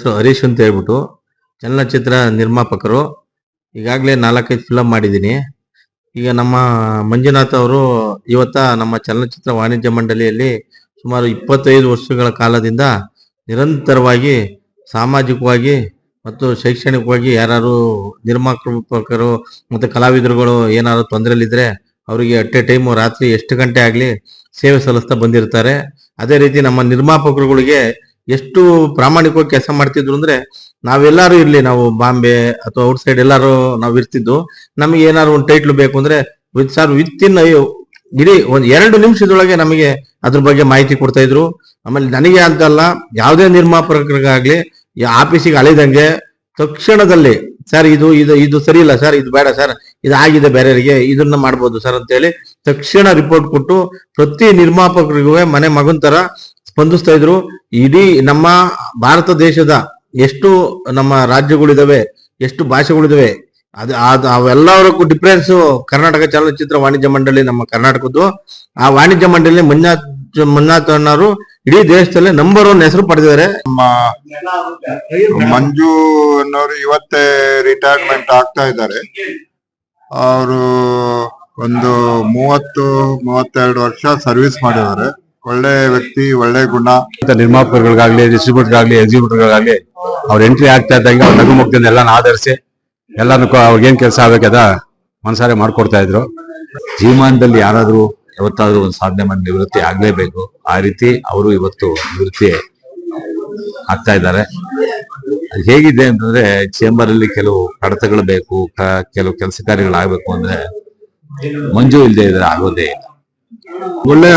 ಹೆಸರು ಹರೀಶ್ ಅಂತ ಹೇಳ್ಬಿಟ್ಟು ಚಲನಚಿತ್ರ ನಿರ್ಮಾಪಕರು. ಈಗಾಗಲೇ ನಾಲ್ಕೈದು ಫಿಲಮ್ ಮಾಡಿದ್ದೀನಿ. ಈಗ ನಮ್ಮ ಮಂಜುನಾಥ್ ಅವರು ಇವತ್ತ ನಮ್ಮ ಚಲನಚಿತ್ರ ವಾಣಿಜ್ಯ ಮಂಡಳಿಯಲ್ಲಿ ಸುಮಾರು ಇಪ್ಪತ್ತೈದು ವರ್ಷಗಳ ಕಾಲದಿಂದ ನಿರಂತರವಾಗಿ ಸಾಮಾಜಿಕವಾಗಿ ಮತ್ತು ಶೈಕ್ಷಣಿಕವಾಗಿ ಯಾರು ನಿರ್ಮಾಪಕರು ಮತ್ತು ಕಲಾವಿದರುಗಳು ಏನಾದ್ರು ತೊಂದರೆಲಿದ್ರೆ ಅವರಿಗೆ ಅಟ್ ಎ ಟೈಮು ರಾತ್ರಿ ಎಷ್ಟು ಗಂಟೆ ಆಗಲಿ ಸೇವೆ ಸಲ್ಲಿಸ್ತಾ ಬಂದಿರ್ತಾರೆ. ಅದೇ ರೀತಿ ನಮ್ಮ ನಿರ್ಮಾಪಕರುಗಳಿಗೆ ಎಷ್ಟು ಪ್ರಾಮಾಣಿಕವಾಗಿ ಕೆಲಸ ಮಾಡ್ತಿದ್ರು ಅಂದ್ರೆ ನಾವೆಲ್ಲರೂ ಇರ್ಲಿ, ನಾವು ಬಾಂಬೆ ಅಥವಾ ಔಟ್ ಸೈಡ್ ಎಲ್ಲಾರು ನಾವು ಇರ್ತಿದ್ದು, ನಮಗೆ ಏನಾದ್ರು ಒಂದು ಟೈಟ್ಲ್ ಬೇಕು ಅಂದ್ರೆ ವಿತ್ ಸರ್ ವಿತ್ ಇನ್ ಇಡೀ ಒಂದ್ ಎರಡು ನಿಮಿಷದೊಳಗೆ ನಮಗೆ ಅದ್ರ ಬಗ್ಗೆ ಮಾಹಿತಿ ಕೊಡ್ತಾ ಇದ್ರು. ಆಮೇಲೆ ನನಗೆ ಅಂತಲ್ಲ ಯಾವುದೇ ನಿರ್ಮಾಪಕರಿಗಾಗ್ಲಿ ಆಫೀಸಿಗೆ ಅಳಿದಂಗೆ ತಕ್ಷಣದಲ್ಲಿ ಸರ್ ಇದು ಇದು ಇದು ಸರಿ ಇಲ್ಲ ಸರ್ ಇದು ಬೇಡ ಸರ್ ಇದು ಆಗಿದೆ ಬೇರೆಯವರಿಗೆ, ಇದನ್ನ ಮಾಡ್ಬೋದು ಸರ್ ಅಂತೇಳಿ ತಕ್ಷಣ ರಿಪೋರ್ಟ್ ಕೊಟ್ಟು ಪ್ರತಿ ನಿರ್ಮಾಪಕರಿಗೂ ಮನೆ ಮಗನ್ ತರ ಸ್ಪಂದಿಸ್ತಾ ಇದ್ರು. ಇಡೀ ನಮ್ಮ ಭಾರತ ದೇಶದ ಎಷ್ಟು ನಮ್ಮ ರಾಜ್ಯಗಳಿದಾವೆ, ಎಷ್ಟು ಭಾಷೆಗಳಿದಾವೆ, ಅದು ಅದು ಅವೆಲ್ಲವರಕ್ಕೂ ಡಿಫ್ರೆನ್ಸ್ ಕರ್ನಾಟಕ ಚಲನಚಿತ್ರ ವಾಣಿಜ್ಯ ಮಂಡಳಿ ನಮ್ಮ ಕರ್ನಾಟಕದ್ದು. ಆ ವಾಣಿಜ್ಯ ಮಂಡಳಿ ಮಂಜುನಾಥ್ ಮಂಜುನಾಥ್ ಅನ್ನೋರು ಇಡೀ ದೇಶದಲ್ಲೇ ನಂಬರ್ ಒನ್ ಹೆಸರು ಪಡೆದಿದ್ದಾರೆ. ಮಂಜು ಅನ್ನೋರು ಇವತ್ತೇ ರಿಟೈರ್ಮೆಂಟ್ ಆಗ್ತಾ ಇದ್ದಾರೆ. ಅವರು ಒಂದು ಮೂವತ್ತು, ಮೂವತ್ತೆರಡು ವರ್ಷ ಸರ್ವಿಸ್ ಮಾಡಿದ್ದಾರೆ. ಒಳ್ಳೆ ವ್ಯಕ್ತಿ ಒಳ್ಳೆ ಗುಣ. ನಿರ್ಮಾಪಕರುಗಳಿಗಾಗ್ಲಿ ಡಿಸ್ಟ್ರಿಬ್ಯೂಟರ್ಗಾಗ್ಲಿ ಎಕ್ಸಿಬ್ಯೂಟರ್ಗಾಗ್ಲಿ ಅವ್ರ ಎಂಟ್ರಿ ಆಗ್ತಾ ಇದ್ದಂಗೆ ಅವ್ರ ನಗು ಮುಗ್ದಿಂದ ಎಲ್ಲಾನು ಆಧರಿಸಿ ಎಲ್ಲಾನು ಅವ್ರಿಗೇನ್ ಕೆಲಸ ಆಗ್ಬೇಕದ ಮನ್ಸಾರೆ ಮಾಡ್ಕೊಡ್ತಾ ಇದ್ರು. ಜೀವಮಾನದಲ್ಲಿ ಯಾರಾದ್ರೂ ಯಾವತ್ತಾದ್ರೂ ಒಂದು ಸಾಧನೆ ಮಾಡಿ ನಿವೃತ್ತಿ ಆಗ್ಲೇಬೇಕು. ಆ ರೀತಿ ಅವರು ಇವತ್ತು ನಿವೃತ್ತಿ ಆಗ್ತಾ ಇದ್ದಾರೆ. ಅದು ಹೇಗಿದೆ ಅಂತಂದ್ರೆ ಚೇಂಬರ್ ಅಲ್ಲಿ ಕೆಲವು ಕಡತಗಳು ಬೇಕು ಕ- ಕೆಲವು ಕೆಲಸ ಕಾರ್ಯಗಳಾಗಬೇಕು ಅಂದ್ರೆ ಮಂಜು ಇಲ್ಲದೆ ಇದ್ರೆ ಆಗೋದೇ ಇಲ್ಲ. ಒಳ್ಳೆಯ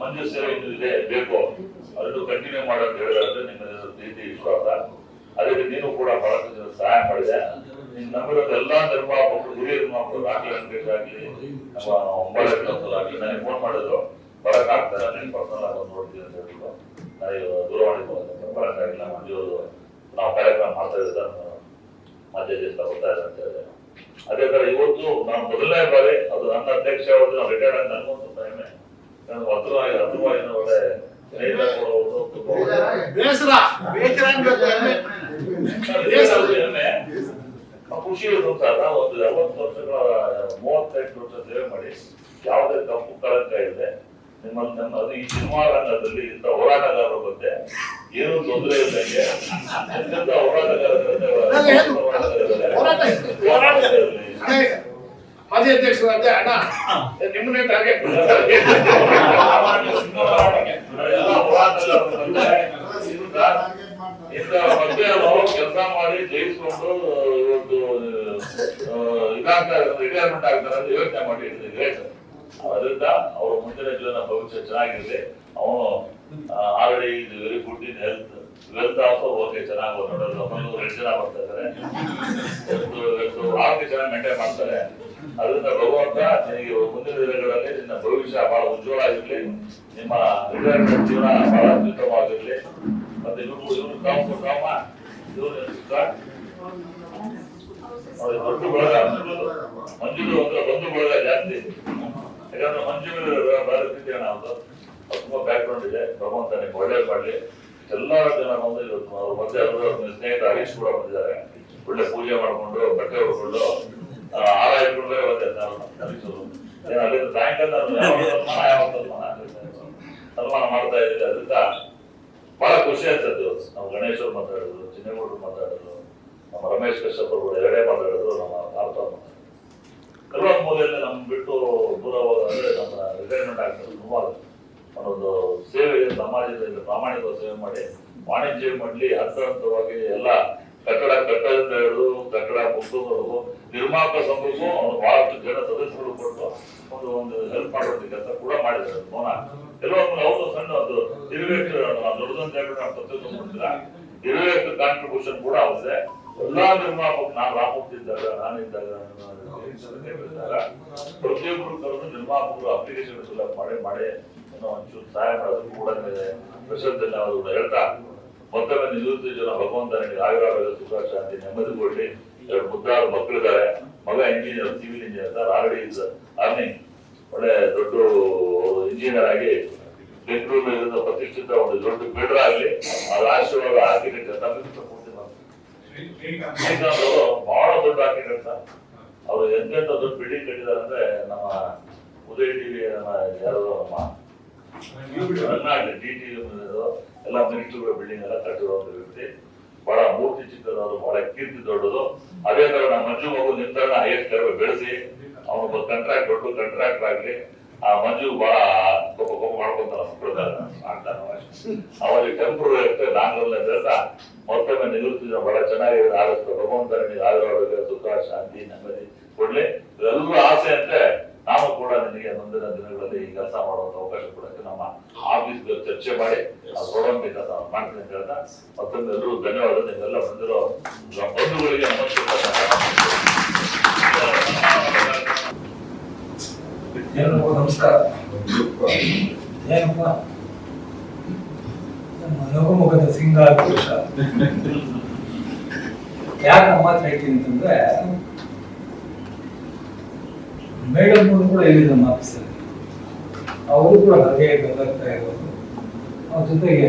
ಮಂಜು ಸೇವೆ ಇನ್ನು ಇದೆ ಬೇಕು. ಅದನ್ನು ಕಂಟಿನ್ಯೂ ಮಾಡೋದು ಹೇಳಿದ್ರೆ ನಿಮ್ಮ ಪ್ರೀತಿ ವಿಶ್ವಾಸ ಅದಕ್ಕೆ ನೀನು ಕೂಡ ಬಹಳಷ್ಟು ಜನ ಸಹಾಯ ಮಾಡಿದೆ. ನೀನ್ ನಂಬಿರೋದು ಎಲ್ಲಾ ನಿರ್ಮಾಪಕರು, ಹಿರಿಯ ಮಕ್ಕಳು ರಾಕಿ ವೆಂಕಟೇಶ್ ಆಗ್ಲಿ ನಮ್ಮ ಆಗ್ಲಿ, ನನಗೆ ಫೋನ್ ಮಾಡಿದ್ರು. ಬರಕ್ ಆಗ್ತಾರೆ ನನಗೆ ಪರ್ಸನಲ್ ಆಗಿ ಬಂದು ನೋಡ್ತೀನಿ ಅಂತ ಹೇಳಿದ್ರು ನನಗೆ ದೂರವಾಣಿ ಬರಕ್ಕಾಗಿಲ್ಲ ಮಂಜು ಅವರು ನಾವು ಕಾರ್ಯಕ್ರಮ ಮಾಡ್ತಾ ಇದ್ದ ಮಧ್ಯ ದೇಶ ಬರ್ತಾ ಇದೆ ಅಂತ ಹೇಳಿದೆ ಅದೇ ತರ ಇವತ್ತು ನಾನು ಮೊದಲನೇ ಬಾರಿ ಅದು ನನ್ನ ಅಧ್ಯಕ್ಷ ಅವರು ರಿಟೈರ್ಡ್ ಆಗಿ ನನಗೊಂದು ನಾನು ಕೂಡ ಒಂದು ತುಂಬ ಬೇಸರ ಬೇಸರ. ಖುಷಿ ಸಂಸಾರ ಒಂದು ಅರವತ್ತು ವರ್ಷಗಳ ಮೂವತ್ತೈದು ವರ್ಷ ಸೇವೆ ಮಾಡಿ ಯಾವುದೇ ತಪ್ಪು ಕಳಂಕ ಇದೆ ನಿಮ್ಮ ನಮ್ಮ ಅದು ಈ ಸಿನಿಮಾ ರಂಗದಲ್ಲಿ ಇಂಥ ಹೋರಾಟಗಾರರ ಬಗ್ಗೆ ಏನೂ ತೊಂದರೆ ಇಲ್ಲದಂಗೆ ಎಂತೆಂಥ ಹೋರಾಟಗಾರರಿದ್ದಾರೆ, ಅಲ್ಲ, ಮಾಜಿ ಅಧ್ಯಕ್ಷರಾದ್ರೆ ಅಣ್ಣ ನಿಮ್ಮನ್ನೇ ಟಾರ್ಗೆಟ್ ಕೆಲಸ ಮಾಡಿ ಜಯಿಸ್ಕೊಂಡು ಒಂದು ರಿಟೈರ್ಮೆಂಟ್ ಆಗ್ತಾರೆ ಅಂತ ಯೋಚನೆ ಮಾಡಿ ಅದರಿಂದ ಅವ್ರ ಮುಂದಿನ ಜೀವನ ಭವಿಷ್ಯ ಚೆನ್ನಾಗಿರಲಿ ಅವನು ಆಲ್ರೆಡಿ ಇದು very good in health wealth also okay ಚೆನ್ನಾಗಿ ನೋಡೋದು ಒಂದು ಎರಡು ಜನ ಬರ್ತಾ ಇದ್ದಾರೆ ಆರೋಗ್ಯ ಚೆನ್ನಾಗಿ ಮೇಂಟೈನ್ ಮಾಡ್ತಾರೆ ಅದರಿಂದ ಭಗವಂತ ನಿನಗೆ ಮುಂದಿನ ದಿನಗಳಲ್ಲಿ ನಿನ್ನ ಭವಿಷ್ಯ ಬಹಳ ಉಜ್ವಲ ಆಗಿರ್ಲಿ ನಿಮ್ಮ ರಿಟೈರ್ಮೆಂಟ್ ಜೀವನ ಬಹಳ ಅತ್ಯುತ್ತಮವಾಗಿರ್ಲಿ ಮತ್ತೆ ಇವರು ಇವರು ಕಾಮ ಕಾಮ, ಇವರು ಮಂಜುಗಳು ಅಂದ್ರೆ ಬಂಧು ಬಳಗ ಜಾಸ್ತಿ. ಯಾಕಂದ್ರೆ ಮಂಜುಗಳು ಬರುತ್ತಿದ್ದೇವೆ ನಾವು. ತುಂಬಾ ಬ್ಯಾಕ್ ಗ್ರೌಂಡ್ ಇದೆ. ಭಗವಂತ ನಿಮ್ಗೆ ಒಳ್ಳೇದು ಮಾಡ್ಲಿ ಎಲ್ಲಾ ಜನ ಬಂದು ಇವತ್ತು ಮತ್ತೆ ಸ್ನೇಹಿತ ಹರೀಶ್ ಕೂಡ ಬಂದಿದ್ದಾರೆ. ಒಳ್ಳೆ ಪೂಜೆ ಮಾಡ್ಕೊಂಡು ಬಟ್ಟೆ ಹೊಡ್ಕೊಂಡು ಆ, ಹಾರ ಇಟ್ಕೊಂಡು ಬೇರೆ ಬಂದೆ ನಾನು ಹರೀಶ್ ಅವರು ಏನು ಅಲ್ಲಿಂದ ಸನ್ಮಾನ, ಅಂತ ಸನ್ಮಾನ ಮಾಡ್ತಾ ಇದ್ದೀವಿ. ಅದರಿಂದ ಬಹಳ ಖುಷಿ ಆಗ್ತದ್ದು ನಾವು ಗಣೇಶ್ ಅವ್ರು ಮಾತಾಡಿದ್ರು ಚಿನ್ನೇಗೌಡರು ಮಾತಾಡಿದ್ರು ನಮ್ಮ ರಮೇಶ್ ಕಶ್ಯಪ್ ಅವರು ಎರಡೇ ಮಾತಾಡಿದ್ರು ನಮ್ಮ ಭಾರತ ಕರ್ನಾಟಕ ಮೂಲೆಯಲ್ಲಿ ನಮ್ಮ ಬಿಟ್ಟು ದೂರ ಹೋದ್ರೆ ನಮ್ಮ ರಿಟೈರ್ಮೆಂಟ್ ಆಗ್ತದೆ. ತುಂಬಾ ಒಂದು ಸೇವೆ ಸಮಾಜದಲ್ಲಿ ಪ್ರಾಮಾಣಿಕ ಸೇವೆ ಮಾಡಿ ವಾಣಿಜ್ಯ ಮಂಡಳಿ ಹಂತ ಹಂತವಾಗಿ ಎಲ್ಲ ಕಟ್ಟಡ ಕಟ್ಟದಿಂದ ಹಿಡಿದು ಕಟ್ಟಡ ಮುಗಿದವರೆಗೂ ನಿರ್ಮಾಪಕ ಸಂಘಕ್ಕೂ ಅವನು ಬಹಳಷ್ಟು ಜನ ಸದಸ್ಯರು ಕೊಟ್ಟು ಒಂದು ಒಂದು ಹೆಲ್ಪ್ ಮಾಡುವಂತ ಕೆಲಸ ಕೂಡ ಮಾಡಿದ್ದಾರೆ. ಮೌನ. ಎಲ್ಲ ಅವರು ಸಣ್ಣ ಒಂದು ಇರುವೆಟ್ ದೊಡ್ಡದೊಂದು ಪ್ರತಿಯೊಂದು ಮಾಡ್ತೀರಾ ಇರುವೆಟ್ ಕಾಂಟ್ರಿಬ್ಯೂಷನ್ ಕೂಡ ಅವರೇ ಎಲ್ಲಾ ನಿರ್ಮಾಪಕ ನಾನು ರಾಮಿದ್ದಾಗ ನಾನಿದ್ದಾಗ ನಾನು ಪ್ರತಿಯೊಬ್ಬರು ಕರೆದು ನಿರ್ಮಾಪಕರು ಅಪ್ಲಿಕೇಶನ್ ಫಿಲ್ಅಪ್ ಮಾಡಿ ಮಾಡಿ ಏನೋ ಒಂಚೂರು ಸಹಾಯ ಮಾಡೋದು ಕೂಡ ಧನ್ಯವಾದಗಳು ಹೇಳ್ತಾ ಮತ್ತೊಮ್ಮೆ ನಿವೃತ್ತಿ ಜನ ಭಗವಂತನಿಗೆ ಆಯುರಾರೋಗ್ಯ ಸುಖ, ಶಾಂತಿ, ನೆಮ್ಮದಿ ಕೊಡ್ಲಿ. ಎರಡು ಮುದ್ದಾರು ಮಕ್ಕಳಿದ್ದಾರೆ. ಮಗ engineer civil engineer already is army ಒಳ್ಳೆ ದೊಡ್ಡ ಇಂಜಿನಿಯರ್ ಆಗಿ ಬೆಂಗಳೂರಿನ ಪ್ರತಿಷ್ಠಿತ ಒಂದು ದೊಡ್ಡ ಬಿಲ್ಡರ್ ಆಗಲಿ, ಆ ರಾಷ್ಟ್ರವಾದ ಆರ್ಕಿಟೆಕ್ಟ್ ತಪ್ಪಿಸ್ತಾ ಪೂರ್ತಿ ಅವರು ಬಹಳ ದೊಡ್ಡ ಆರ್ಕಿಟೆಕ್ಟ್ ಅವರು ಎಂತೆಂತ ದೊಡ್ಡ ಬಿಲ್ಡಿಂಗ್ ಕಟ್ಟಿದ್ದಾರೆ ಅಂದ್ರೆ ನಮ್ಮ ಉದಯ ಟಿವಿ ಯಾರು ನಮ್ಮ ಡಿ ಟಿ ಎಲ್ಲ ಮಿನಿಸ್ಟರ್ ಬಿಲ್ಡಿಂಗ್ ಎಲ್ಲ ಕಟ್ಟಿರೋ ವ್ಯಕ್ತಿ ಬಹಳ ಮೂರ್ತಿ ಚಿಕ್ಕದವರು ಬಹಳ ಕೀರ್ತಿ ದೊಡ್ಡದು. ಅದೇ ನಮ್ಮ ಮಂಜು ಮಗು ನಿಂತಣ್ಣ ಹೈಯೆಸ್ಟ್ ಲೆವೆಲ್ ಬೆಳೆಸಿ ಅವನೊಬ್ಬ ಕಂಟ್ರಾಕ್ಟ್ ದೊಡ್ಡ ಕಾಂಟ್ರಾಕ್ಟ್ ಆಗ್ಲಿ, ಆ ಮಂಜು ಬಹಳ ಕೋಪ ಕೋಪ ಮಾಡ್ಕೊಂತಾನ ಮಕ್ಕಳು ಆಗ್ತಾನ ಅವಾಗ ಟೆಂಪ್ರರಿ ಅಷ್ಟೇ ನಾಂಗಲ್ಲ ಅಂತ ಹೇಳ್ತಾ ಮತ್ತೊಮ್ಮೆ ನಿವೃತ್ತಿ ಬಹಳ ಚೆನ್ನಾಗಿದೆ, ಆದಷ್ಟು ಭಗವಂತನ ಸುಖ, ಶಾಂತಿ, ನೆಮ್ಮದಿ ಕೊಡ್ಲಿ ಎಲ್ಲರೂ ಆಸೆ ಅಂದ್ರೆ ನಾವು ಕೂಡ ನಿನಗೆ ಮುಂದಿನ ದಿನಗಳಲ್ಲಿ ಈ ಕೆಲಸ ಮಾಡುವಂತ ಅವಕಾಶ ಕೊಡಕ್ಕೆ ನಮ್ಮ ಆಫೀಸ್ ಚರ್ಚೆ ಮಾಡಿ ಕೊಡುವಂತ ಮಾಡ್ತೀನಿ ಅಂತ ಹೇಳ್ತಾ ಮತ್ತೊಮ್ಮೆ ಎಲ್ಲರೂ ಧನ್ಯವಾದ. ನೀವೆಲ್ಲ ಬಂದಿರೋ ಬಂಧುಗಳಿಗೆ ನಮಸ್ಕಾರ. ಏನಪ್ಪ? ಲೋಕಮುಖದ ಸಿಂಗಾರ ಪುರುಷ. ಯಾಕೆ ನಮ್ಮ ಮಾತು ಹೇಳ್ತೀನಿ ಅಂತಂದ್ರೆ ಮೇಡಮ್ ಅವರು ಕೂಡ ಇಲ್ಲಿ ನಮ್ಮ ಅವರು ಕೂಡ ಹಾಗೆ ಗದಗ್ತಾ ಇರೋದು. ಅವ್ರ ಜೊತೆಗೆ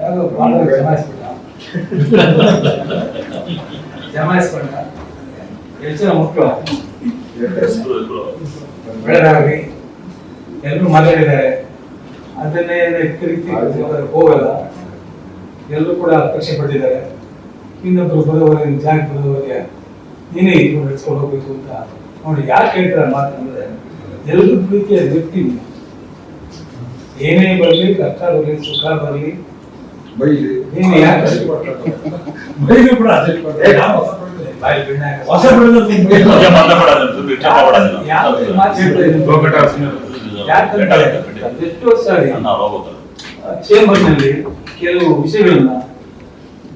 ಯಾರೋ ಭಾಳ ಜಮಾಯಿಸ್ಬಿಟ್ಟ. ಜಮಾಯಿಸ್ಕೊಂಡ. ಜನ ಮಕ್ಕಳು. ಬೆಳೆದಾಗಲಿ ಎಲ್ಲರೂ ಮಾತಾಡಿದ್ದಾರೆ ಅದನ್ನೇ ತಿರುಗಿ ಹೋಗಲ್ಲ. ಎಲ್ಲರೂ ಕೂಡ ಪರೀಕ್ಷೆ ಪಡೆದಿದ್ದಾರೆ ಇನ್ನೊಬ್ರು ಬರೋವರೆಗೆ ಜಾಗ ಬರೋವರೆಗೆ ನೀನೇ ಇದು ನಡೆಸ್ಕೊಂಡು ಹೋಗ್ಬೇಕು ಅಂತ ನೋಡಿ ಯಾಕೆ ಹೇಳ್ತಾರೆ ಮಾತಂದ್ರೆ ಎಲ್ಲರೂ ಪ್ರೀತಿಯ ವ್ಯಕ್ತಿ ಏನೇ ಬರಲಿ ಕಷ್ಟ ಬರಲಿ ಸುಖ ಬರಲಿ ನೀನು ಯಾಕೆ ಬೈದು ಕೂಡ ಹೊಸ ಎಷ್ಟೋ ಸಾರಿ ಚೇಂಬರ್ನಲ್ಲಿ ಕೆಲವು ವಿಷಯಗಳನ್ನ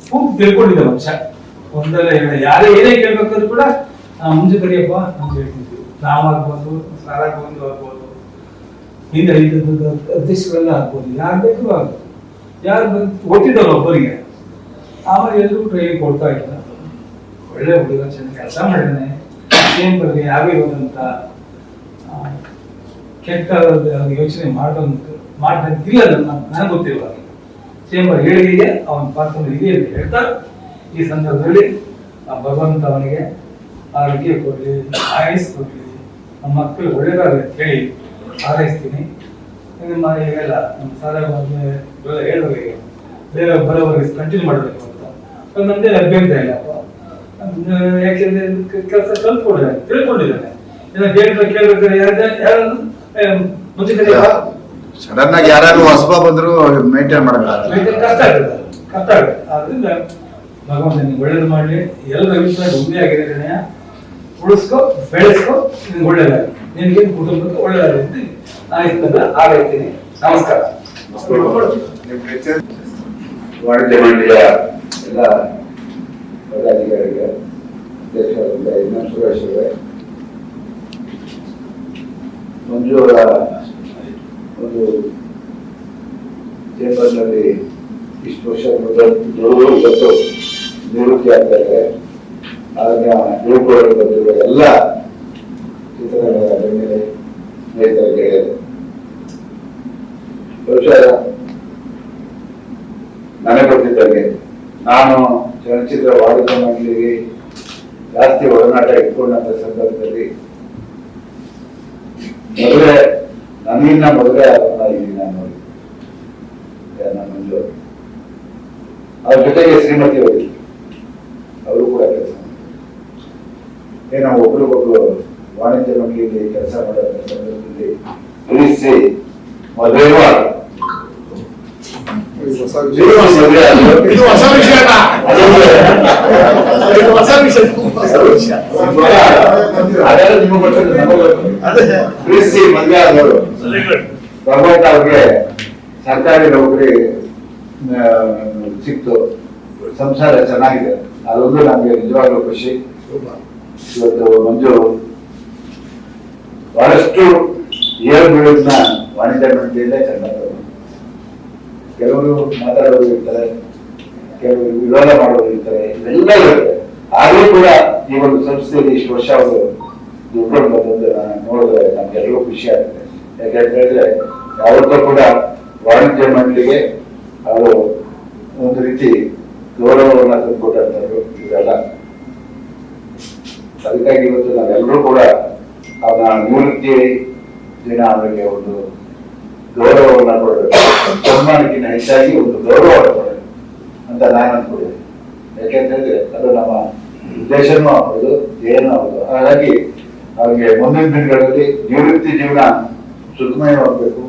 ಪೂರ್ತಿ ತಿಳ್ಕೊಂಡಿದ್ದ ಮನುಷ್ಯ. ಒಂದಲ್ಲ ಯಾರೇ ಏನೇ ಕೇಳ್ಬೇಕಾದ್ರೂ ಕೂಡ ಮುಂಚೆ ಕರಿಯಪ್ಪ ಅಂತ ಹೇಳ್ತಿದ್ವಿ ನಾವಾಗ್ಬೋದು ಸಾರಾಗ್ ಬಂದು ಆಗ್ಬೋದು ಹಿಂದೆ ಐದು ಅಧ್ಯಕ್ಷಗಳೆಲ್ಲ ಆಗ್ಬೋದು. ಯಾರು ಬೇಕು ಆಗ್ಬೋದು ಯಾರು ಬಂದು ಒಬ್ಬರಿಗೆ. ಆಮೇಲೆ ಎಲ್ಲರೂ ಟ್ರೈನಿಂಗ್ ಕೊಡ್ತಾ ಇಲ್ಲ ಒಳ್ಳೆ ಹುಡುಗ ಚೆನ್ನಾಗಿ ಕೆಲಸ ಮಾಡಿದ್ದಾನೆ ಬರ್ಲಿ ಆಗಿರೋದಂತ ಆ, ಕೆಟ್ಟ ಯೋಚನೆ ಮಾಡೋದು ಮಾಡೋದಿಲ್ಲ ನನ್ನ ನನಗೆ ಗೊತ್ತಿಲ್ಲ. ಚೇಂಬರ್ ಹೇಳಿದೆ ಅವನ ಪಾತ್ರ ಇದೆ ಅಂತ ಹೇಳ್ತಾ ಈ ಸಂದರ್ಭದಲ್ಲಿ ಆ ಭಗವಂತ ಅವನಿಗೆ ಆರೋಗ್ಯ ಕೊಡಲಿ ಆಯಸ್ ಕೊಡಲಿ ನಮ್ಮ ಮಕ್ಕಳು ಒಳ್ಳೆಯದಾಗಲಿ ಅಂತ ಹೇಳಿ ಹಾರೈಸ್ತೀನಿ. ನಿಮ್ಮ ಇವೆಲ್ಲ ನಮ್ಮ ಇವೆಲ್ಲ ಹೇಳಬೇಕು ಬೇರೆ ಬರೋವರೆಗೆ ಕಂಟಿನ್ಯೂ ಮಾಡಬೇಕು ಅಂತ. ನಮ್ದೇ ಅಭ್ಯಂತರ ಇಲ್ಲಪ್ಪ ಯಾಕೆಂದ್ರೆ ಕೆಲಸ ಕಲ್ತ್ಕೊಂಡಿದ್ದಾನೆ ತಿಳ್ಕೊಂಡಿದ್ದಾನೆ ಇನ್ನು ಕೇಳ್ಬೇಕು ಕೇಳ್ಬೇಕಾದ್ರೆ ಯಾರ್ದ- ಯಾರನ್ನು ಏ, ಮುಂಚೆ ಕಡೆ ಸಡನ್ ಆಗಿ ಯಾರು ಹೊಸಬ ಬಂದ್ರು ಮೇಂಟೈನ್ ಇದು ಕಷ್ಟ ಆಗುತ್ತೆ ಕಷ್ಟ ಆಗುತ್ತೆ ಆದ್ರಿಂದ ಭಗವಂತ ಒಳ್ಳೇದು ಮಾಡಲಿ. ಎಲ್ಲರ ವಿಷಯ ಒಂದೇ ಕಣಯ್ಯ ಉಳಿಸ್ಕೊ, ಬೆಳೆಸ್ಕೊ ನಿನ್ಗೆ ಒಳ್ಳೇದಾಗ ನಿನಗೆ ಕುಟುಂಬಕ್ಕೆ ಒಳ್ಳೇದಾಗಲಿ ಆಯ್ತಲ್ಲ ಆಗೈತೀನಿ ನಮಸ್ಕಾರ. ವಾಣಿಜ್ಯ ಮಂಡಳಿಯ ಎಲ್ಲ ಪದಾಧಿಕಾರಿಗೆ ಅಧ್ಯಕ್ಷರಿಂದ ಇನ್ನೂ ಸುರೇಶ್ ಅವರೇ ಮಂಜು ಅವರ ಒಂದು ಚೇಂಬರ್ನಲ್ಲಿ ಇಷ್ಟು ವರ್ಷ ಇವತ್ತು ನಿವೃತ್ತಿ ಆಗ್ತಾ ಇದೆ. ಆಗ ಯುವಕರು ಬಂದಿರುವ ಎಲ್ಲ ಬಹುಶಃ ನನಗೆ ಗೊತ್ತಿದ್ದಂಗೆ ನಾನು ಚಲನಚಿತ್ರ ವಾಣಿಜ್ಯ ಮಂಡಳಿಗೆ ಜಾಸ್ತಿ ಒಡನಾಟ ಇಟ್ಕೊಂಡಂತ ಸಂದರ್ಭದಲ್ಲಿ ಮೊದಲೇ ನನ್ನಿಂದ ಮೊದಲೇ ಅದನ್ನ ಇಲ್ಲಿ ನಾನು ಅವರು. ಜೊತೆಗೆ ಶ್ರೀಮತಿ ಅವರು ಕೂಡ ಕೆಲಸ ಏನೋ ಒಬ್ರಿಗೊಬ್ರು ವಾಣಿಜ್ಯ ಮಂಡಳಿಯಲ್ಲಿ ಕೆಲಸ ಮಾಡೋ ಸಂದರ್ಭದಲ್ಲಿ ಇದು ಹೊಸ ವಿಷಯ. ಹೊಸ ಅದೆಲ್ಲ ಮದುವೆ ಆದವರು. ಅವ್ರಿಗೆ ಸರ್ಕಾರಿ ನೌಕರಿ ಸಿಕ್ತು. ಸಂಸಾರ ಚೆನ್ನಾಗಿದೆ. ಅದೊಂದು ನಮಗೆ ನಿಜವಾಗ್ಲೂ ಖುಷಿ. ಇವತ್ತು ಮಂಜು ಬಹಳಷ್ಟು ಏರುಗಳನ್ನ ವಾಣಿಜ್ಯ ಮಂಡಳಿಯಲ್ಲೇ ಚೆನ್ನಾಗಿ ಕೆಲವರು ಮಾತಾಡೋರು ಇರ್ತಾರೆ, ಕೆಲವರು ವಿರೋಧ ಮಾಡೋರು ಇರ್ತಾರೆ, ಇವೆಲ್ಲ ಇರುತ್ತೆ. ಆದ್ರೂ ಕೂಡ ಈ ಒಂದು ಸಂಸ್ಥೆಯಲ್ಲಿ ಇಷ್ಟು ವರ್ಷ ಅವರು ದುಡ್ಕೊಂಡು ಬಂದದ್ದು ನಾನು ನೋಡಿದ್ರೆ ನಮ್ಗೆಲ್ಲರೂ ಖುಷಿ ಆಗುತ್ತೆ. ಯಾಕೆಂತ ಹೇಳಿದ್ರೆ, ಯಾವತ್ತೂ ಕೂಡ ವಾಣಿಜ್ಯ ಮಂಡಳಿಗೆ ಅವರು ಒಂದು ರೀತಿ ಗೌರವವನ್ನ ತಂದುಕೊಟ್ಟಂಥವ್ರು ಇವೆಲ್ಲ. ಅದಕ್ಕಾಗಿ ಇವತ್ತು ನಾವೆಲ್ಲರೂ ಕೂಡ ಅವನ ನಿವೃತ್ತಿ ದಿನ ಅವರಿಗೆ ಒಂದು ಗೌರವವನ್ನ ಕೊಡಬೇಕು. ಸನ್ಮಾನಕ್ಕಿಂತ ಹೆಚ್ಚಾಗಿ ಒಂದು ಗೌರವವನ್ನು ಕೊಡಬೇಕು ಅಂತ ನಾನು ಅನ್ಕೊಂಡಿದ್ದೆ ಯಾಕೆಂತಂದ್ರೆ ಅದು ನಮ್ಮ ಉದ್ದೇಶನೂ ಆಗ್ಬೋದು, ಧ್ಯೇಯನೂ ಆಗ್ಬೋದು. ಹಾಗಾಗಿ ಅವ್ರಿಗೆ ಮುಂದಿನ ದಿನಗಳಲ್ಲಿ ನಿವೃತ್ತಿ ಜೀವನ ಸುಖಮಯವಾಗಬೇಕು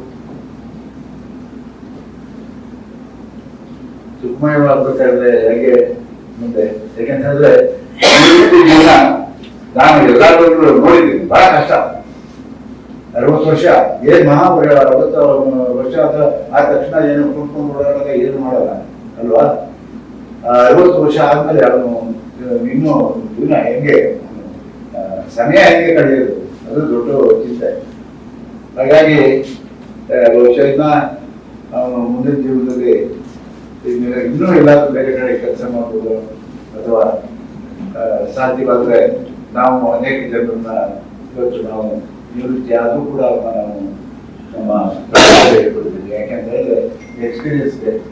ಸುಖಮಯವಾಗಬೇಕಾದ್ರೆ ಹೇಗೆ ಮುಂದೆ? ಯಾಕೆಂತಂದ್ರೆ ನಿವೃತ್ತಿ ಜೀವನ ನಾನು ಎಲ್ಲಾದ್ರೂ ನೋಡಿದ್ದೀನಿ ಬಹಳ ಕಷ್ಟ. ಅರವತ್ತು ವರ್ಷ ಏನ್ ಮಹಾಪರಿವಾರ ಅರವತ್ತು ವರ್ಷ ಆದ ಆದ ತಕ್ಷಣ ಏನು ಕುಂತ್ಕೊಂಡು ಓಡಾಡೋದಾಗ ಏನು ಮಾಡಲ್ಲ ಅಲ್ವಾ? ಅರವತ್ತು ವರ್ಷ ಆದ್ಮೇಲೆ ಅವನು ಇನ್ನೂ ಜೀವನ ಹೆಂಗೆ ಸಮಯ ಹೆಂಗೆ ಕಳೆಯೋದು ಅದು ದೊಡ್ಡ ಚಿಂತೆ. ಹಾಗಾಗಿ ಆ, ಬಹುಶಃ ಇನ್ನ ಅವನು ಮುಂದಿನ ಜೀವನದಲ್ಲಿ ಇನ್ನೂ ಎಲ್ಲಾದ್ರೂ ಬೇರೆ ಕಡೆ ಕೆಲಸ ಮಾಡ್ಬೋದು ಅಥವಾ ಸಾಧ್ಯವಾದ್ರೆ ನಾವು ಅನೇಕ ಜನರನ್ನ ಇವತ್ತು ನಾವು ನಿವೃತ್ತಿ ಆದರೂ ಕೂಡ ಅವ್ರನ್ನ ನಾವು ನಮ್ಮ ಹೇಳ್ಕೊಡ್ತೀವಿ ಯಾಕೆಂದ್ರೆ ಎಕ್ಸ್ಪೀರಿಯನ್ಸ್ ಬೇಕು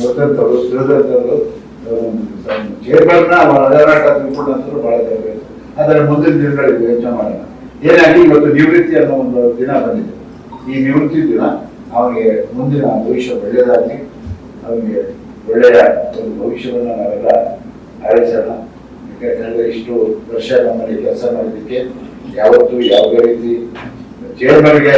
ಗೊತ್ತಂತವ್ರು ತಿಳಿದಂತವ್ರು ಚೇರ್ಮನ್ ಹೋರಾಟ ತಿಳ್ಕೊಂಡಂತವ್ರು ಬಹಳ ಜನರು ಅದರ ಮುಂದಿನ ದಿನಗಳಲ್ಲಿ ಯೋಚನೆ ಮಾಡೋಣ. ಏನಾಗಿ ಇವತ್ತು ನಿವೃತ್ತಿ ಅನ್ನೋ ಒಂದು ದಿನ ಬಂದಿದೆ. ಈ ನಿವೃತ್ತಿ ದಿನ ಅವನಿಗೆ ಮುಂದಿನ ಭವಿಷ್ಯ ಒಳ್ಳೆಯದಾಗಿ ಅವನಿಗೆ ಒಳ್ಳೆಯ ಒಂದು ಭವಿಷ್ಯವನ್ನು ನಾವೆಲ್ಲ ಹಾರೈಸೋಣ ಯಾಕಂದ್ರೆ ಇಷ್ಟು ವರ್ಷ ನಮ್ಮಲ್ಲಿ ಕೆಲಸ ಮಾಡೋದಕ್ಕೆ ಯಾವತ್ತು ಯಾವುದೇ ರೀತಿ ಚೇರ್ಮನ್ಗೆ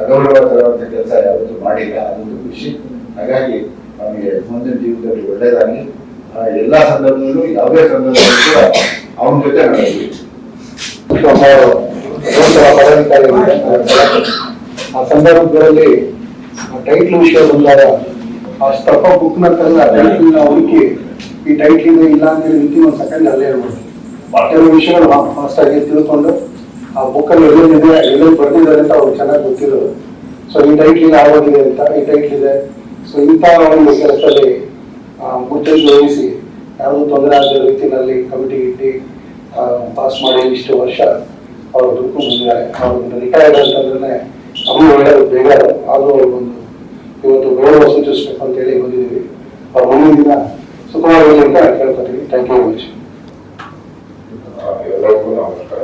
ಅಗೌರವ ತರುವಂತ ಕೆಲಸ ಯಾವತ್ತು ಮಾಡಿಲ್ಲ. ಅದೊಂದು ಖುಷಿ. ಹಾಗಾಗಿ ನಮಗೆ ಮುಂದಿನ ಜೀವನದಲ್ಲಿ ಒಳ್ಳೆಯದಾಗಲಿ ಆ, ಎಲ್ಲಾ ಸಂದರ್ಭದಲ್ಲೂ ಯಾವುದೇ ಸಂದರ್ಭದಲ್ಲೂ ಅವನ ಜೊತೆ ನಡೆಯಲಿ ಆ ಸಂದರ್ಭದಲ್ಲಿ ಟೈಟ್ಲ್ ವಿಷಯ ಬಂದಾಗ ಆ ಸ್ಟಫ್ ಬುಕ್ನ ತಂದು ಆ ಟೈಟ್ಲ್ನ ಹುಡುಕಿ ಈ ಟೈಟ್ಲ್ ಇದೆ, ಇಲ್ಲ ಅಂತ ನಿಂತು ಒಂದು ಸೆಕೆಂಡ್ ಅಲ್ಲೇ ಇರ್ಬೋದು. ಕೆಲವು ವಿಷಯಗಳು ಫಾಸ್ಟ್ ಆಗಿ ತಿಳ್ಕೊಂಡು ಆ ಬುಕ್ಕಲ್ಲಿ ಎಲ್ಲೇನಿದೆ ಎಲ್ಲೆಲ್ಲಿ ಬರ್ತಿದ್ದಾರೆ ಅಂತ ಅವ್ರು ಚೆನ್ನಾಗಿ ಗೊತ್ತಿರೋದು ಸೊ ಈ ಟೈಟ್ಲ್ ಇಲ್ಲ ಆಗೋದಿದೆ ಅಂತ, ಈ ಟೈಟ್ಲ್ ಇದೆ. ಸೊ ಇಂಥ ಒಂದು ಕೆಲಸದಲ್ಲಿ ಮುಚ್ಚಲು ವಹಿಸಿ ಯಾವುದೂ ತೊಂದರೆ ಆಗದ ರೀತಿಯಲ್ಲಿ ಕಮಿಟಿ ಇಟ್ಟು ಪಾಸ್ ಮಾಡಿ ಇಷ್ಟು ವರ್ಷ ಅವರು ದುಡ್ಡು ಬಂದಿದ್ದಾರೆ ಅವ್ರ ರಿಟೈರ್ಡ್ ಅಂತಂದ್ರೆ ನಮ್ಮ ಒಳ್ಳೆಯ ಬೇಗ ಆದರೂ ಅವ್ರಿಗೊಂದು ಇವತ್ತು ಗೌರವ ಸೂಚಿಸ್ಬೇಕು ಅಂತ ಹೇಳಿ ಬಂದಿದ್ದೀವಿ. ಅವ್ರ ಮುಂದಿನ ಸುಖವಾಗಿ ಅಂತ ಕೇಳ್ಕೊತೀವಿ ಥ್ಯಾಂಕ್ ಯು ಮಚ್ ಎಲ್ಲರಿಗೂ ನಮಸ್ಕಾರ.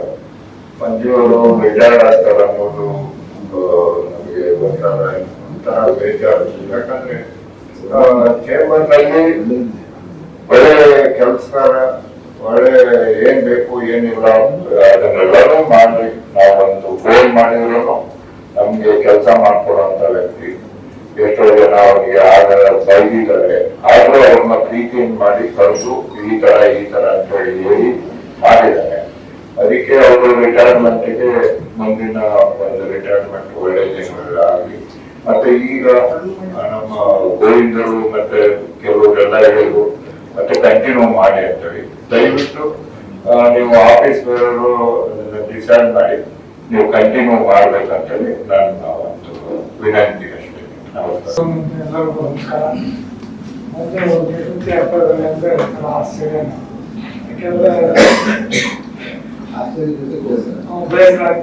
ಮಂಜು ಅವರು ರಿಟೈರ್ಡ್ ಆಗ್ತಾರೆ ಅನ್ನೋದು ನಮಗೆ ಒಂಥರ ಒಂಥರ ಬೇಜಾರು ಯಾಕಂದ್ರೆ ಚೇಂಬರ್ನಲ್ಲಿ ಒಳ್ಳೆ ಕೆಲಸಗಾರ, ಒಳ್ಳೆ ಏನ್ ಬೇಕು, ಏನಿಲ್ಲ, ಅದನ್ನೆಲ್ಲನೂ ಮಾಡಿ ನಾವೊಂದು ಫೋನ್ ಮಾಡಿದ್ರು ನಮ್ಗೆ ಕೆಲಸ ಮಾಡ್ಕೊಡೋಂತ ವ್ಯಕ್ತಿ. ಎಷ್ಟೋ ಜನ ಅವನಿಗೆ ಆಗ ಬೈದಿದ್ದಾರೆ. ಆದ್ರೂ ಅವ್ರನ್ನ ಪ್ರೀತಿಯಿಂದ ಮಾಡಿ ಕರೆದು ಈ ತರ ಈ ತರ ಅಂತ ಹೇಳಿ ಹೇಳಿ ಮಾಡಿದ್ದಾರೆ. ಅದಕ್ಕೆ ಅವರು ರಿಟೈರ್ಮೆಂಟ್ಗೆ ಮುಂದಿನ ಒಂದು ರಿಟೈರ್ಮೆಂಟ್ ಒಳ್ಳೆ ಮತ್ತೆ ಈಗ ನಮ್ಮ ಗೋವಿಂದರು ಮತ್ತೆ ಕೆಲವರೆಲ್ಲ ಹೇಳಿದ್ರು ಮತ್ತೆ ಕಂಟಿನ್ಯೂ ಮಾಡಿ ಅಂತೇಳಿ ದಯವಿಟ್ಟು ನೀವು ಆಫೀಸ್ ಬರೋರು ಡಿಸೈಡ್ ಮಾಡಿ, ನೀವು ಕಂಟಿನ್ಯೂ ಮಾಡ್ಬೇಕಂತೇಳಿ ನನ್ನ ಒಂದು ವಿನಂತಿ ಎಲ್ಲರಿಗೂ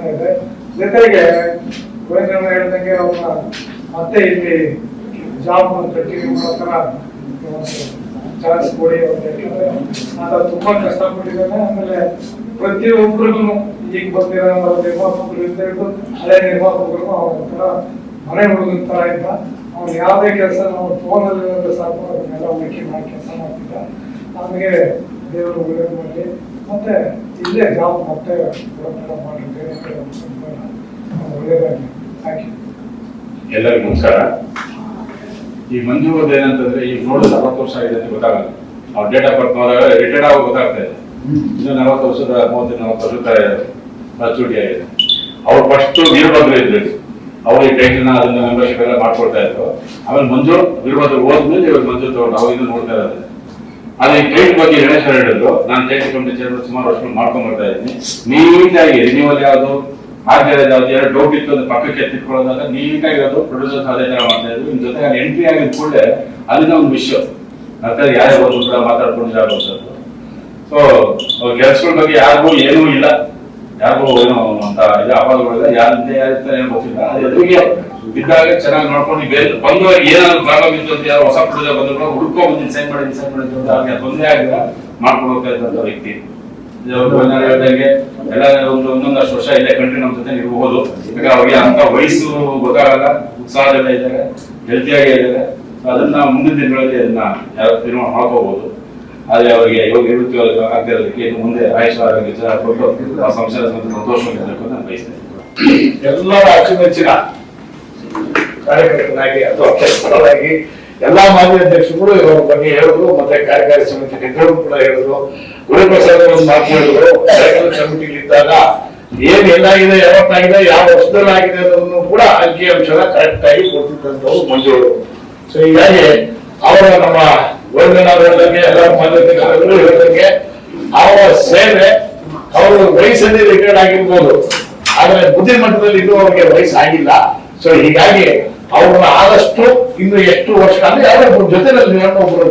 ಮತ್ತೆ ಜೊತೆಗೆ ಗೋವಿಂದಣ್ಣ ಹೇಳ್ದಂಗೆ ಮತ್ತೆ ಇಲ್ಲಿ ಜಾಬ್ ಕಂಟಿನ್ಯೂ ಚಾನ್ಸ್ ಕೊಡಿ ಅಂತ ಯಾಕಂದ್ರೆ ಕಷ್ಟಪಟ್ಟಿದ್ದಾನೆ ಆಮೇಲೆ ಪ್ರತಿಯೊಬ್ಬರಿಗೂ ಈಗ ಬಂದಿರೋ ನಿರ್ಮಾಪಕರು ಅಂತ ಹಿಡಿದು ಹಳೆ ನಿರ್ಮಾಪಕರು ಅವನ ಮನೆ ತರ ಇದ್ದ ಅವ್ನು ಯಾವುದೇ ಕೆಲಸ ನಾವು ಫೋನಲ್ಲಿ ಸಾಕು, ಅದನ್ನೆಲ್ಲ ಹುಡುಕಿ ಮಾಡಿ ಕೆಲಸ ಮಾಡ್ತಿದ್ದ. ನಮಗೆ ದೇವರು ಒಳ್ಳೆ ಮಾಡಿ ಮತ್ತೆ ಇಲ್ಲೇ ಜಾಬ್ ಮತ್ತೆ ಮಾಡಿ ಬೇರೆ ಕಡೆ ಎಲ್ಲರಿಗೂ ನಮಸ್ಕಾರ. ಈ ಮಂಜು ಅವ್ರದ್ದು ಏನಂತಂದ್ರೆ ಈಗ ನೋಡಿದ್ರೆ ಅರವತ್ತು ವರ್ಷ ಆಗಿದೆ ಅಂತ ಗೊತ್ತಾಗಲ್ಲ. ಅವ್ರ ಡೇಟ್ ಆಫ್ ಬರ್ತ್ ಹೋದಾಗ ರಿಟೈರ್ಡ್ ಆಗಿ ಗೊತ್ತಾಗ್ತಾ ಇದೆ. ಇನ್ನು ನಲವತ್ತು ವರ್ಷದ ಮೂವತ್ತು ನಲವತ್ತು ವರ್ಷದ ಮೆಚೂರಿಟಿ ಆಗಿದೆ. ಅವ್ರು ಫಸ್ಟ್ ವೀರಭದ್ರ ಇದ್ರು ಅವ್ರು ಈ ಟೈಟಲ್ನ ಅದನ್ನ ಮೆಂಬರ್ಶಿಪ್ ಎಲ್ಲ ಮಾಡ್ಕೊಡ್ತಾ ಇದ್ರು. ಆಮೇಲೆ ಮಂಜು ವೀರಭದ್ರ ಹೋದ್ಮೇಲೆ ಇವಾಗ ಮಂಜು ತಗೊಂಡು ಅವಾಗಿಂದ ನೋಡ್ತಾ ಇರೋದು. ಅದೇ ಟೈಟ್ ಬಗ್ಗೆ ಗಣೇಶ್ ಹೇಳಿದ್ರು. ನಾನು ಟೈಟ್ ಕಮಿಟಿ ಚೇರ್ಮನ್ ಸುಮಾರು ವರ್ಷಗಳು ಮಾಡ್ಕೊಂಡ್ ಬರ್ತಾ ಇದ್ದೀನಿ. ನೀಟಾಗಿ ರಿನ್ಯೂವಲ್ ಯಾವುದು ಹಾಗೆ ಯಾವ್ದು ಎರಡು ಡೌಟ್ ಇತ್ತು ಅಂದ್ರೆ ಪಕ್ಕಕ್ಕೆ ಎತ್ತಿಟ್ಕೊಳ್ಳೋದಾಗ ನೀಟಾಗಿ ಅದು ಪ್ರೊಡ್ಯೂಸರ್ ಅದೇ ತರ ಮಾಡ್ತಾ ಇದ್ರು. ನಿಮ್ ಜೊತೆ ಅಲ್ಲಿ ಎಂಟ್ರಿ ಆಗಿದ ಕೂಡಲೇ ಅದನ್ನ ಒಂದು ವಿಷಯ ಮತ್ತೆ ಯಾರು ಒಂದು ಕೂಡ ಮಾತಾಡ್ಕೊಂಡು ಆಗುವಂಥದ್ದು ಸೊ ಕೆಲಸಗಳ ಬಗ್ಗೆ ಯಾರಿಗೂ ಏನೂ ಇಲ್ಲ. ಯಾರಿಗೂ ಏನೋ ಅಂತ ಇದು ಅಪವಾದಗಳಿಲ್ಲ ಯಾರಿಂದ ಯಾರಿರ್ತಾರೆ ಏನು ಗೊತ್ತಿಲ್ಲ. ಎದುರಿಗೆ ಬಿದ್ದಾಗ ಚೆನ್ನಾಗಿ ನೋಡ್ಕೊಂಡು ಬೇರೆ ಬಂದವಾಗ ಏನಾದ್ರು ಪ್ರಾಬ್ಲಮ್ ಇತ್ತು ಅಂತ ಯಾರು ಹೊಸ ಪ್ರೊಡ್ಯೂಸರ್ ಬಂದ್ರು ಹುಡ್ಕೊ ಬಂದು ಸೈನ್ ಮಾಡಿ ಸೈನ್ ಮಾಡಿ ಅಂತ ಅವ್ರಿಗೆ ತೊಂದರೆ ಆಗಿಲ್ಲ ಮಾಡ್ಕೊಂಡು ಇದ್ದಂತ ವ್ಯಕ್ತಿ. ಹೇಳ್ದಂಗೆ ಎಲ್ಲ ಒಂದು ಒಂದೊಂದಷ್ಟು ವರ್ಷ ಇಲ್ಲೇ ಕಂಟಿನ್ಯೂ ನಮ್ಮ ಜೊತೆ ಇರ್ಬೋದು. ಯಾಕಂದ್ರೆ ಅವ್ರಿಗೆ ಅಂತ ವಯಸ್ಸು ಗೊತ್ತಾಗಲ್ಲ, ಉತ್ಸಾಹದಿಂದ ಇದ್ದಾರೆ ಹೆಲ್ತಿಯಾಗಿ ಇದ್ದಾರೆ. ಅದನ್ನ ಮುಂದಿನ ದಿನಗಳಲ್ಲಿ ಅದನ್ನ ಯಾರು ತೀರ್ಮಾನ ಮಾಡ್ಕೋಬಹುದು ಆದ್ರೆ ಅವರಿಗೆ ಇವಾಗ ನಿವೃತ್ತಿ ಆಗದೆ ಇನ್ನು ಮುಂದೆ ಆರೋಗ್ಯ ಜನ ಕೊಟ್ಟು ಆ ಸಂಸಾರ ಸಂತೋಷವಾಗಿರಬೇಕು ನಾನು ಬಯಸ್ತೇನೆ. ಎಲ್ಲರ ಅಚ್ಚುಮೆಚ್ಚಿನ ಕಾರ್ಯಕರ್ತನಾಗಿ ಅಥವಾ ಎಲ್ಲಾ ಮಾಜಿ ಅಧ್ಯಕ್ಷರು ಇವರ ಬಗ್ಗೆ ಹೇಳಿದ್ರು, ಮತ್ತೆ ಕಾರ್ಯಕಾರಿ ಸಮಿತಿ ನಿಧರು ಕೂಡ ಹೇಳಿದ್ರು. ಗುರುಪ್ರಸಾದ್ ಒಂದು ಮಾತು ಹೇಳಿದ್ರು ಕಾರ್ಯಕಾರಿ ಸಮಿತಿಲಿ ಇದ್ದಾಗ ಏನ್ ಏನಾಗಿದೆ ಯಾವತ್ತಾಗಿದೆ, ಯಾವ ವರ್ಷದಲ್ಲಿ ಆಗಿದೆ ಅನ್ನೋದನ್ನು ಕೂಡ ಅಂಕಿ ಅಂಶ ಕರೆಕ್ಟ್ ಆಗಿ ಕೊಟ್ಟಿದ್ದಂತವ್ರು ಮಂಜೂರು ಸೊ ಹೀಗಾಗಿ ಅವರ ನಮ್ಮ ಅಧ್ಯಕ್ಷರು ಹೇಳ್ದಂಗೆ ಅವರ ಸೇವೆ ಅವರು ವಯಸ್ಸಲ್ಲಿ ರಿಟೈರ್ಡ್ ಆಗಿರ್ಬೋದು. ಆದ್ರೆ ಬುದ್ಧಿಮಟ್ಟದಲ್ಲಿ ಇನ್ನೂ ಅವ್ರಿಗೆ ವಯಸ್ಸಾಗಿಲ್ಲ. ಸೊ ಹೀಗಾಗಿ ಅವ್ರನ್ನ ಆದಷ್ಟು ಇನ್ನು ಎಷ್ಟು ವರ್ಷ ಅಂದ್ರೆ ಯಾರೋ ಜೊತೆನಲ್ಲಿ ಒಬ್ಬರು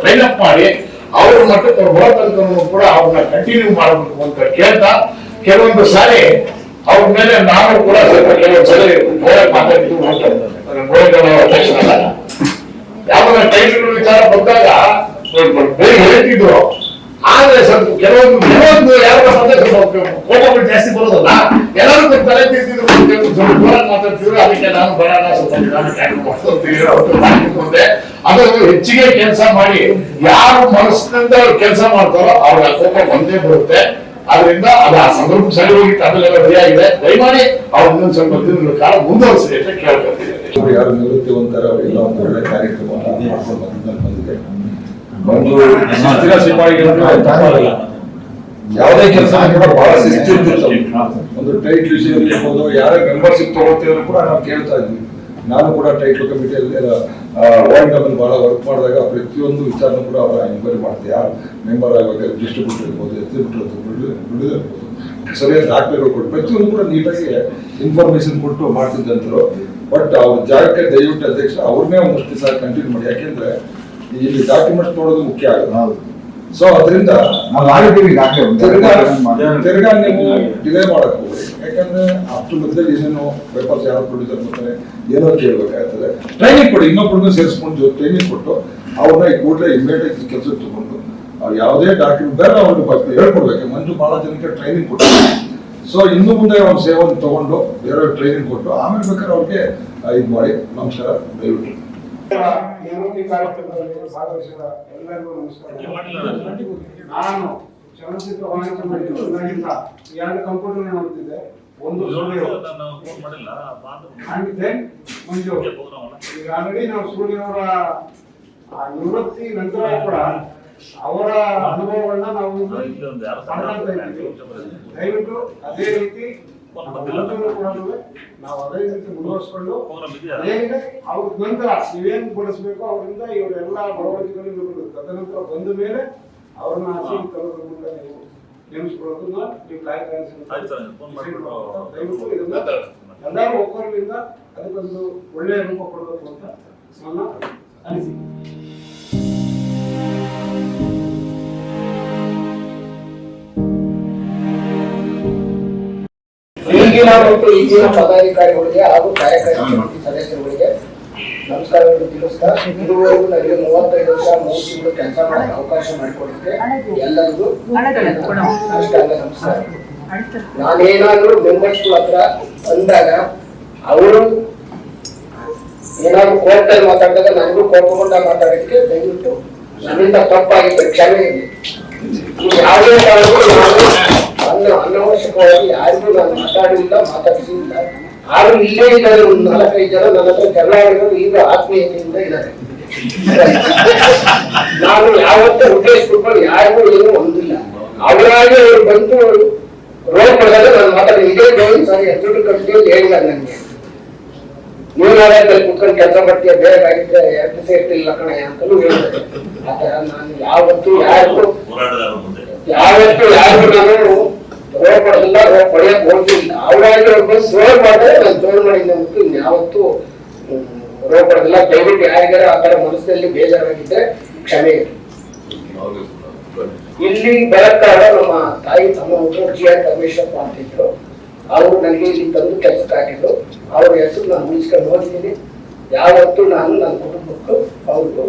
ಟ್ರೈನ್ ಅಪ್ ಮಾಡಿ ಅವ್ರ ಮಟ್ಟಕ್ಕೆ ಅವ್ರು ಕೂಡ ಅವ್ರನ್ನ ಕಂಟಿನ್ಯೂ ಮಾಡಬೇಕು ಅಂತ ಕೇಳ್ತಾ ಕೆಲವೊಂದು ಸಾರಿ ಅವ್ರ ಮೇಲೆ ನಾನು ಕೂಡ ಸ್ವಲ್ಪ ಕೆಲವೊಂದು ಸಲ ಗೋಡೆ ಮಾತಾಡಿದ್ದು ಯಾವಾಗ ಟೈಟ್ಲ್ ವಿಚಾರ ಬಂದಾಗ ಬೇಗ ಹೇಳ್ತಿದ್ರು. ಆದ್ರೆ ಸ್ವಲ್ಪ ಕೆಲವೊಂದು ಕೆಲವೊಂದು ಯಾರೋ ಕೋಪಗಳು ಜಾಸ್ತಿ ಬರೋದಲ್ಲ. ಎಲ್ಲರೂ ತಲೆ ತಿರ್ತಿದ್ರು ಸ್ವಲ್ಪ ಜೋರಾಗಿ ಮಾತಾಡ್ತಿದ್ರು ಅದಕ್ಕೆ ನಾನು ಬರೋಣ ಸ್ವಲ್ಪ. ಅದು ಹೆಚ್ಚಿಗೆ ಕೆಲಸ ಮಾಡಿ ಯಾರು ಮನಸ್ಸಿನಿಂದ ಕೆಲಸ ಮಾಡ್ತಾರೋ ಅವ್ರ ಕೋಪ ಒಂದೇ ಬರುತ್ತೆ. ಆದ್ರಿಂದ ಅದು ಆ ಸಂದರ್ಭ ಸರಿ ಹೋಗಿತ್ತು ಅದನ್ನೆಲ್ಲ ಸರಿಯಾಗಿದೆ. ದಯಮಾಡಿ ಅವ್ರು ಇನ್ನೊಂದು ಸ್ವಲ್ಪ ದಿನಗಳ ಕಾಲ ಮುಂದುವರಿಸಿ ಅಂತ ಕೇಳ್ಕೊಳ್ತೀವಿ ಯಾರು ನಿವೃತ್ತಿ ನಿವೃತ್ತಿವಂತರ ಅವರೆಲ್ಲ ಒಂದು ಒಳ್ಳೆ ಕಾರ್ಯಕ್ರಮ. ಯಾವುದೇ ಕೆಲಸ ಕೂಡ ಬಹಳ ಶಿಸ್ತಿರ್ತಿತ್ತು ಒಂದು ಟೈಟ್ ವಿಷಯ ಇರ್ಬೋದು, ಯಾರೇ ಮೆಂಬರ್ಶಿಪ್ ತಗೊಳ್ತಿದ್ರು ಕೂಡ ನಾವು ಕೇಳ್ತಾ ಇದ್ವಿ. ನಾನು ಕೂಡ ಟೈಟ್ಲ್ ಕಮಿಟಿಯಲ್ಲಿ ವಾರ್ಡ್ ಅನ್ನು ಬಹಳ ವರ್ಕ್ ಮಾಡಿದಾಗ ಪ್ರತಿಯೊಂದು ವಿಚಾರನೂ ಕೂಡ ಅವರ ಎಂಕ್ವೈರಿ ಮಾಡ್ತೀವಿ ಯಾರು ಮೆಂಬರ್ ಆಗಬೇಕು ಡಿಸ್ಟ್ರಿಬ್ಯೂಟರ್ ಇರ್ಬೋದು ಎಕ್ಸಿಬ್ಯೂಟರ್ ಇರ್ಬೋದು ಇರ್ಬೋದು. ಸರಿಯಾದ ದಾಖಲೆಗಳು ಕೊಟ್ಟು ಪ್ರತಿಯೊಂದು ಕೂಡ ನೀಟಾಗಿ ಇನ್ಫಾರ್ಮೇಶನ್ ಕೊಟ್ಟು ಮಾಡ್ತಿದ್ದಂತರು. ಬಟ್ ಅವ್ರ ಜಾಗಕ್ಕೆ ದಯವಿಟ್ಟು ಅಧ್ಯಕ್ಷ ಅವ್ರನ್ನೇ ಒಂದಷ್ಟು ಸಾರಿ ಕಂಟಿನ್ಯೂ ಮಾಡಿ. ಯಾಕೆಂದ್ರೆ ಇಲ್ಲಿ ಡಾಕ್ಯುಮೆಂಟ್ಸ್ ನೋಡೋದು ಮುಖ್ಯ ಆಗುತ್ತೆ. ಸೊ ಅದರಿಂದ ತಿರ್ಗಾ ನೀವು ಡಿಲೇ ಮಾಡಕ್ ಹೋಗ್ಬೇಡಿ. ಯಾಕಂದ್ರೆ ಅಷ್ಟು ಮಧ್ಯದಲ್ಲಿ ಏನೇನೋ ಪೇಪರ್ಸ್ ಯಾರು ಪ್ರೊಡ್ಯೂಸರ್ ಬರ್ತಾರೆ ಏನೋ ಕೇಳ್ಬೇಕಾಗ್ತದೆ. ಟ್ರೈನಿಂಗ್ ಕೊಡಿ ಇನ್ನೊಬ್ಬರನ್ನ ಸೇರಿಸ್ಕೊಂಡು ಟ್ರೈನಿಂಗ್ ಕೊಟ್ಟು ಅವ್ರನ್ನ ಈ ಕೂಡಲೇ ಇಮ್ಮಿಡಿಯೇಟ್ ಕೆಲಸಕ್ಕೆ ತಗೊಂಡು, ಅವ್ರು ಯಾವುದೇ ಡಾಕ್ಯುಮೆಂಟ್ ಬೇರೆ ಅವ್ರಿಗೆ ಬಗ್ಗೆ ಹೇಳ್ಕೊಡ್ಬೇಕು. ಮಂಜು ಬಹಳ ಜನಕ್ಕೆ ಟ್ರೈನಿಂಗ್ ಕೊಟ್ಟು ಸೊ ಇನ್ನು ಮುಂದೆ ಅವ್ರ ಸೇವೆಯನ್ನು ತಗೊಂಡು ಬೇರೆ ಟ್ರೈನಿಂಗ್ ಕೊಟ್ಟು ಆಮೇಲೆ ಬೇಕಾದ್ರೆ ಅವ್ರಿಗೆ ಇದು ಮಾಡಿ. ನಮಸ್ಕಾರ. ದಯವಿಟ್ಟು. ಎಲ್ಲರಿಗೂ ನಮಸ್ಕಾರ. ನಾನು ಚಲನಚಿತ್ರ ಎರಡು ಕಂಪ್ಯೂಟರ್ ನೋಡ್ತಿದ್ದೆ ಒಂದು ಮಂಜು ಈಗ ಆಲ್ರೆಡಿ ನಾವು ಸ್ಟುಡಿಯೋರ ಆ ನಿವೃತ್ತಿ ನಂತರ ಕೂಡ ಅವರ ಅನುಭವಗಳನ್ನ ನಾವು ಮಾತಾಡ್ತಾ ಇದ್ದೀವಿ. ದಯವಿಟ್ಟು ಅದೇ ರೀತಿ ನಾವು ಅದೇ ರೀತಿ ಮುಂದುವರಿಸ್ಕೊಂಡು ಏನಿದೆ ಅವ್ರ ನಂತರ ನೀವೇನ್ ಬಡಿಸ್ಬೇಕು ಅವರಿಂದ ಇವರೆಲ್ಲ ಇವರು ತದನಂತರ ಬಂದ ಮೇಲೆ ಅವ್ರನ್ನ ಆಚೆ ತರೋದ್ರ ಮೂಲಕ ನೀವು ನೇಮಿಸ್ಕೊಳ್ಳೋದನ್ನ ನೀವು ಕಾಯ್ತಾ ದಯವಿಟ್ಟು ಇದನ್ನ ಎಲ್ಲರೂ ಅದಕ್ಕೊಂದು ಒಳ್ಳೆಯ ರೂಪ ಕೊಡಬೇಕು ಅಂತ ನನ್ನ ಅನಿಸಿಕೆ. ಈಗಿನ ಮತ್ತು ಈಗಿನ ಪದಾಧಿಕಾರಿಗಳಿಗೆ ಹಾಗೂ ಕಾರ್ಯಕಾರಿ ಸಮಿತಿ ಸದಸ್ಯರುಗಳಿಗೆ ನಮಸ್ಕಾರಗಳು ತಿಳಿಸ್ತಾ ಇದುವರೆಗೂ ನನಗೆ ಮೂವತ್ತೈದು ವರ್ಷ ಮೂರು ತಿಂಗಳು ಕೆಲಸ ಮಾಡಕ್ಕೆ ಅವಕಾಶ ಮಾಡಿಕೊಡುತ್ತೆ ಎಲ್ಲರಿಗೂ ನಮಸ್ಕಾರ. ನಾನೇನಾದ್ರೂ ಮೆಂಬರ್ಸ್ ಹತ್ರ ಅಂದಾಗ ಅವರು ಏನಾದ್ರು ಕೋರ್ಟಲ್ಲಿ ಮಾತಾಡಿದಾಗ ನನಗೂ ಕೋಪಗೊಂಡ ಮಾತಾಡೋದಕ್ಕೆ ದಯವಿಟ್ಟು ನನ್ನಿಂದ ತಪ್ಪಾಗಿದ್ದ ಕ್ಷಮೆ ಇದೆ. ಯಾವುದೇ ಕಾರಣಕ್ಕೂ ನಾನು ಅನ್ನ ಅನವಶ್ಯಕವಾಗಿ ಯಾರಿಗೂ ನಾನು ಮಾತಾಡಲಿಲ್ಲ ಮಾತಾಡಿಸಿಲ್ಲ ಆದ್ರೂ ಇಲ್ಲೇ ಇದ್ದಾರೆ ಒಂದು ನಾಲ್ಕೈದು ಜನ ನನ್ನ ಹತ್ರ ಕರ್ನಾಟಕದಲ್ಲಿ ಈಗ ಆತ್ಮೀಯತೆಯಿಂದ ಇದ್ದಾರೆ. ನಾನು ಯಾವತ್ತೂ ಕುಟುಂಬ ಯಾರಿಗೂ ಏನು ಹೊಂದಿಲ್ಲ. ಅವರಾಗಿ ಅವ್ರು ಬಂದು ರೋಡ್ ಪಡೆದಾಗ ನಾನು ಮಾತಾಡಿ ಇದೇ ಬಂದು ಸರಿ ಹೆಸರು ಕಟ್ಟಿ ಹೇಳಿಲ್ಲ ನನಗೆ ನಾರಾಯಣದಲ್ಲಿ ಕುತ್ಕೊಂಡು ಕೆಲಸ ಮಾಡ್ತೀಯ? ಬೇರೆ ಆಗಿದ್ರೆ ಎರಡು ಸೇರ್ತಿ ಇಲ್ಲ ಕಣ ಅಂತಲೂ ಹೇಳಿದೆ ಆತರ ನಾನು ಯಾವತ್ತೂ ಯಾರಿಗೂ ಯಾವತ್ತೂ ಯಾರಿಗೂ ನಾನು ರೋಡ್ ಕೊಡೋದಿಲ್ಲ ರೋಡ್ ಪಡೆಯಕ್ ಹೋಗ್ತಿಲ್ಲ ಅವರಾಗಿ ಒಬ್ಬ ಸೋಲ್ ಮಾಡಿದ್ರೆ ನಾನು ಸೋಲ್ ಮಾಡಿದ್ದೆ ಯಾವತ್ತು ರೋಡ್ ಕೊಡೋದಿಲ್ಲ ದಯವಿಟ್ಟು ಯಾರಿಗಾರ ಆ ಥರ ಮನಸ್ಸಲ್ಲಿ ಬೇಜಾರಾಗಿದ್ದರೆ ಕ್ಷಮೆ ಇಲ್ಲಿ ಬರಕ್ಕಾಗ ನಮ್ಮ ತಾಯಿ, ತಮ್ಮ ಜಿ ಆರ್ ಪರಮೇಶ್ವರಪ್ಪ ಅಂತಿದ್ರು ಅವರು ನನಗೆ ಇಲ್ಲಿ ತಂದು ಕೆಲಸಕ್ಕೆ ಹಾಕಿದ್ರು. ಅವ್ರ ಹೆಸರು ನಾನು ಉಳಿಸ್ಕೊಂಡು ಹೋಗ್ತೀನಿ. ಯಾವತ್ತೂ ನಾನು ನನ್ನ ಕುಟುಂಬಕ್ಕೂ ಅವ್ರಿಗೂ